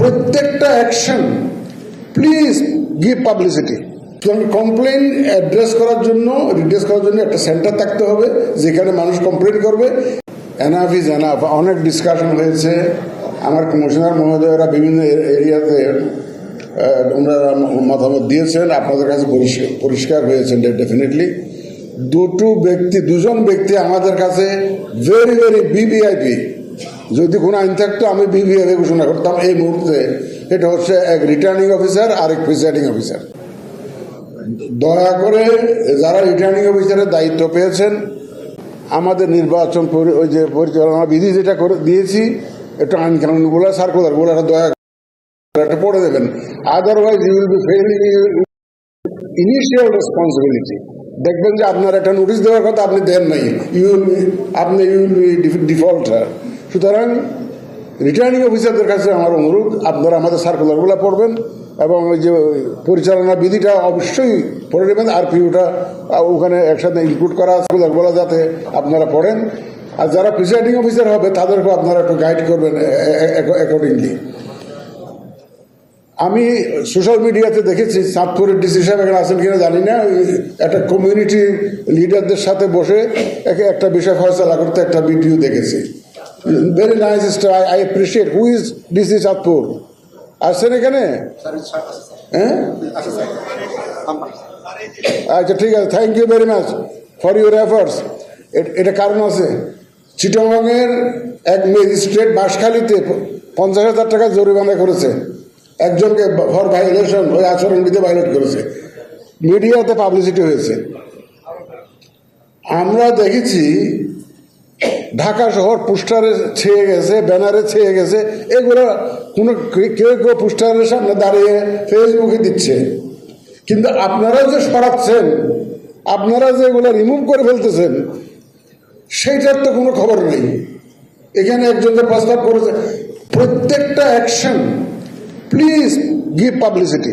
প্রত্যেকটা action please give publicity complain address করার জন্য রিড্রেস করার জন্য একটা সেন্টার থাকতে হবে, যেখানে মানুষ কমপ্লেন করবে। এনাফ ইজ এনাফ অনেক ডিসকাশন হয়েছে। আমার কমিশনার মহোদয়রা বিভিন্ন এরিয়াতে ওনারা মতামত দিয়েছেন। আপনাদের কাছে পরিষ্কার- পরিষ্কার হয়েছে ডেফিনেটলি দুটো ব্যক্তি, দুজন ব্যক্তি আমাদের কাছে ভেরি ভেরি বিবিআইপি যদি কোনো আইন থাকতো, আমি বিবিআইপি ঘোষণা করতাম এই মুহূর্তে। এটা হচ্ছে এক রিটার্নিং অফিসার আর এক প্রিসাইডিং অফিসার দয়া করে যারা রিটার্নিং অফিসারের দায়িত্ব পেয়েছেন, আমাদের নির্বাচন ওই যে পরিচালনা বিধি যেটা করে দিয়েছি, একটু আইন কানুনগুলো সার্কুলারগুলো একটা দয়া একটা পড়ে দেবেন। Otherwise you will be failing initial responsibility দেখবেন যে আপনার একটা নোটিশ দেওয়ার কথা আপনি দেন নাই। ইউ উইল আপনি ইউ উইল বি ডিফল্টার সুতরাং রিটার্নিং অফিসারদের কাছে আমার অনুরোধ, আপনারা আমাদের সার্কুলারগুলো পড়বেন এবং ওই যে পরিচালনা বিধিটা অবশ্যই পড়ে নেবেন আর পিউটা ওখানে একসাথে ইনক্লুড করা সার্কুলারগুলো যাতে আপনারা পড়েন। আর যারা প্রিসাইডিং অফিসার হবে, তাদেরকেও আপনারা একটু গাইড করবেন অ্যাকর্ডিংলি আমি সোশ্যাল মিডিয়াতে দেখেছি, চাঁদপুরের ডিসি সাহেব এখানে আছেন কিনা জানি না একটা কমিউনিটি লিডারদের সাথে বসে একে একটা বিষয় ফয়সলা করতে একটা ভিডিও দেখেছি। Very nice star I appreciate who is DC Chandpur আসছেন এখানে? হ্যাঁ আচ্ছা ঠিক আছে thank you very much for your efforts এটা কারণ আছে। চিটংয়ের এক ম্যাজিস্ট্রেট বাসখালীতে পঞ্চাশ হাজার টাকা জরিমানা করেছে। একজনকে ফর ভাইলেশন ওই আচরণবিধি ভাইলেট করেছে। মিডিয়াতে পাবলিসিটি হয়েছে। আমরা দেখেছি ঢাকা শহর পোস্টারে ছেয়ে গেছে, ব্যানারে ছেয়ে গেছে, এগুলো কোনো কেউ কেউ পোস্টারের সামনে দাঁড়িয়ে ফেসবুকে দিচ্ছে। কিন্তু আপনারা যে সরাচ্ছেন, আপনারা যে এগুলো রিমুভ করে ফেলতেছেন, সেইটার তো কোনো খবর নেই। এখানে একজন যে প্রস্তাব করেছে, প্রত্যেকটা action please give publicity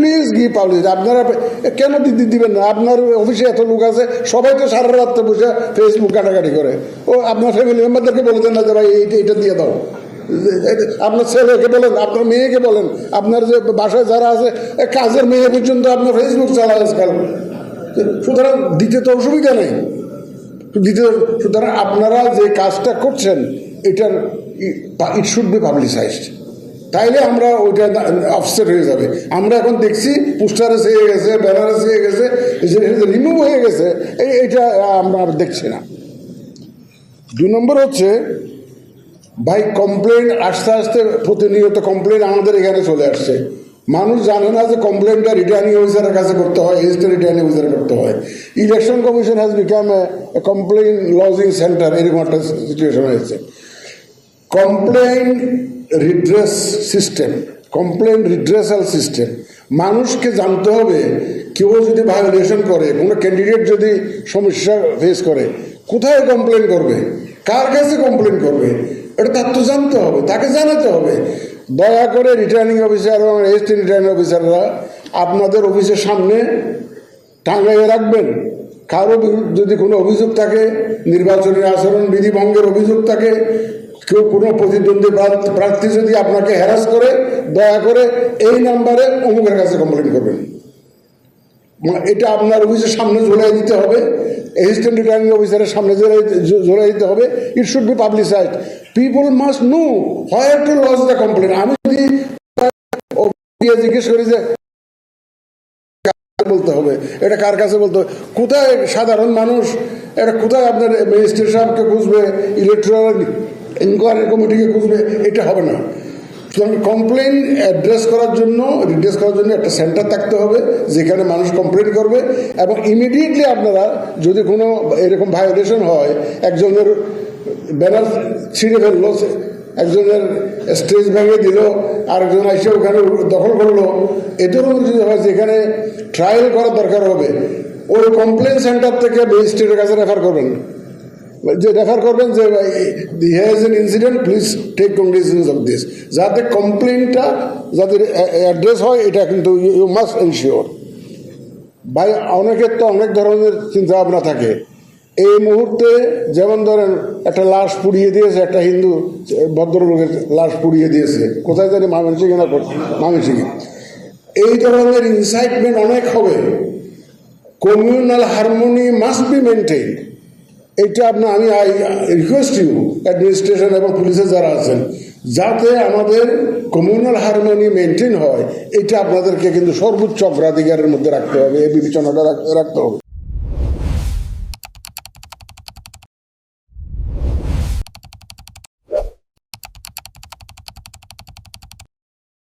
please give publicity আপনারা কেন দিদি দিবেন না? আপনার অফিসে এত লোক আছে, সবাই তো সারা রাত্রে বসে ফেসবুক কাটাকাটি করে। ও, আপনার ফ্যামিলি মেম্বারদেরকে বলে দেন না যে, ভাই এইটা এটা দিয়ে দাও। আপনার ছেলেকে বলেন, আপনার মেয়েকে বলেন, আপনার যে বাসায় যারা আছে কাজের মেয়ে পর্যন্ত আপনার ফেসবুক চালায় আজকাল। সুতরাং দিতে তো অসুবিধা নেই। দিতে, সুতরাং আপনারা যে কাজটা করছেন, এটার ইট শুড বি পাবলিসাইজড তাইলে আমরা ওইটা অফসেট হয়ে যাবে। আমরা এখন দেখছি পোস্টারে চেয়ে গেছে ব্যানারে চেয়ে গেছে রিমুভ হয়ে গেছে, এই এইটা আমরা আর দেখছি না। দুই নম্বর হচ্ছে ভাই কমপ্লেন আস্তে আস্তে প্রতিনিয়ত কমপ্লেন আমাদের এখানে চলে আসছে। মানুষ জানে না যে কমপ্লেনটা রিটার্নিং অফিসারের কাছে করতে হয় এজটা রিটার্নিং অফিসারে করতে হয়। Election commission has become a complain lodging centre এরকম একটা সিচুয়েশন হয়েছে। Complain redress system complain redressal system মানুষকে জানতে হবে কেউ যদি ভায়োলেশন করে, কোনো ক্যান্ডিডেট যদি সমস্যা ফেস করে, কোথায় কমপ্লেন করবে? কার কাছে কমপ্লেন করবে? এটা তার তো জানতে হবে, তাকে জানাতে হবে। দয়া করে রিটার্নিং অফিসার এবং এসটি রিটার্নিং অফিসাররা আপনাদের অফিসের সামনে টাঙ্গাইয়ে রাখবেন। কারও যদি কোনো অভিযোগ থাকে, নির্বাচনী আচরণ বিধি ভঙ্গের অভিযোগ থাকে, কেউ কোনো প্রতিদ্বন্দ্বী প্রার্থী- যদি আপনাকে হ্যারাস করে, দয়া করে এই নাম্বারে অমুকের কাছে কমপ্লেন করবেন। এটা আপনার অফিসের সামনে ঝোলাই দিতে হবে। অ্যাসিস্ট্যান্ট রিটার্নিং অফিসারের সামনে ঝোলাই দিতে হবে। It should be publicised people must know where to lodge the complain আমি যদি জিজ্ঞেস করি যে বলতে হবে? এটা কার কাছে বলতে হবে? কোথায় সাধারণ মানুষ? এটা কোথায় আপনার ম্যাজিস্ট্রেট সাহেবকে খুঁজবে? ইলেকট্রাল ইনকোয়ারি কমিটিকে খুঁজবে? এটা হবে না। সুতরাং কমপ্লেন অ্যাড্রেস করার জন্য রিড্রেস করার জন্য একটা সেন্টার থাকতে হবে, যেখানে মানুষ কমপ্লেন করবে এবং ইমিডিয়েটলি আপনারা যদি কোনো এরকম ভায়োলেশন হয়, একজনের ব্যানার ছিঁড়ে ফেলল একজনের স্টেজ ভেঙে দিল, আরেকজন এসে ওখানে দখল করল। এদেরও যদি হয় যেখানে ট্রায়াল করার দরকার হবে। ওই কমপ্লেন সেন্টার থেকে ম্যাজিস্ট্রেটের কাছে রেফার করবেন যে রেফার করবেন যে has an incident please take conditions of this যাতে কমপ্লেনটা যাতে অ্যাড্রেস হয়, এটা কিন্তু ইউ মাস্ট এনশিওর ভাই, অনেকের তো অনেক ধরনের চিন্তা ভাবনা থাকে। এই মুহূর্তে যেমন ধরেন একটা লাশ পুড়িয়ে দিয়েছে, একটা হিন্দু ভদ্রলোকের লাশ পুড়িয়ে দিয়েছে, কোথায় জানি মামনসিংহে না মামনসিংহে এই ধরনের ইনসাইটমেন্ট অনেক হবে। Communal harmony must be maintain এটা আপনার আমি আই রিকোয়েস্ট ইউ অ্যাডমিনিস্ট্রেশন এবং পুলিশের যারা আছেন, যাতে আমাদের কমিউনাল হারমোনি মেনটেন হয়, এটা আপনাদেরকে কিন্তু সর্বোচ্চ অগ্রাধিকারের মধ্যে রাখতে হবে, এই বিবেচনাটা রাখতে হবে।